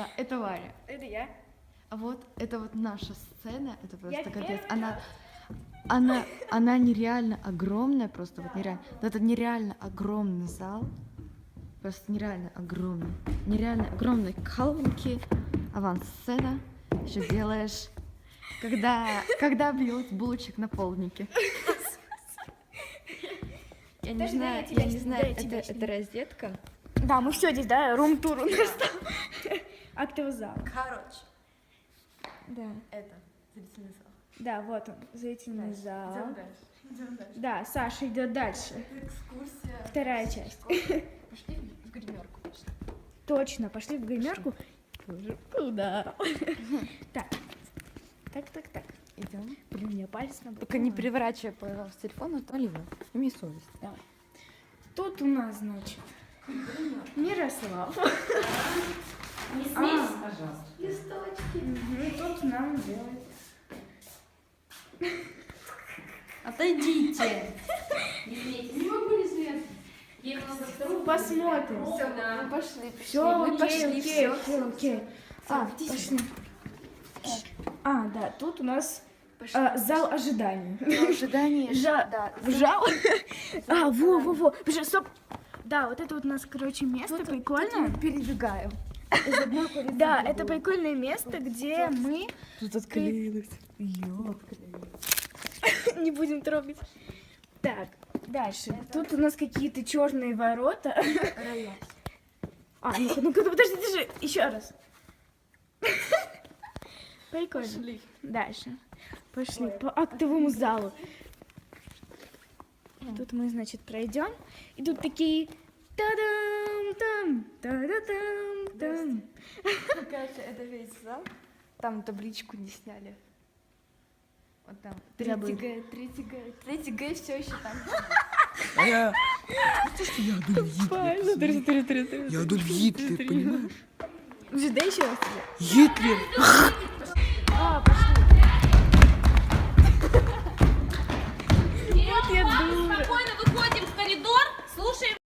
Да, это Варя. Это я. А вот это вот наша сцена, это просто Я капец. Она, она, она нереально огромная, просто вот нереально. вот Это нереально огромный зал. Просто нереально огромный. Нереально огромные колонки. Авансцена. Еще делаешь. Когда, когда бьют булочек на полнике. Я не знаю, я не знаю, это, это раздетка. Да, мы все здесь, да, рум-тур у нас там. Актовый зал. Короче, Да. это зрительный зал. Да, вот он, зрительный зал. Идем дальше. Идем дальше. Да, Саша идет дальше. Экскурсия. Вторая часть. Пошли в гримерку. Пошли. Точно, пошли в гримерку. Куда? Так. Так, так, так. Идем. Блин, у меня палец на Только не переворачивай, пожалуйста, телефон, а то ливно. Имей совесть. Давай. Тут у нас, значит, Мирослав. Не А. смейся, пожалуйста. Листочки. Мгм, Тут нам делать. Отойдите. Не смейтесь. Не могу не смеяться. Ей надо вторую. Посмотрим. Всё, да. Мы пошли. Все, мы пошли, окей, всё. окей, окей. А, пошли. А, да, тут у нас а, зал ожидания. В ожидании. Жа- Да. Вжал? А, во, во, во. Стоп. Да, вот это вот у нас, короче, место Тут- перебегаем. Из одной коридора Да, это прикольное место, где мы Тут отклеилось. не будем трогать. Так, дальше. Тут у нас какие-то черные ворота. А, ну-ка, ну-ка, ну, подожди, держи. Еще раз. Прикольно. Пошли. Дальше. Пошли по актовому залу. Тут мы, значит, пройдем. И тут такие... Та-дам, там, та-да-дам, там. Короче, это весь зал. Там табличку не сняли. Вот там. Третий Г, третий Г. Третий Г все еще там. А я... Я Адольф Гитлер. Я Адольф Гитлер, понимаешь? Подожди, дай еще раз. Гитлер! А, пошли.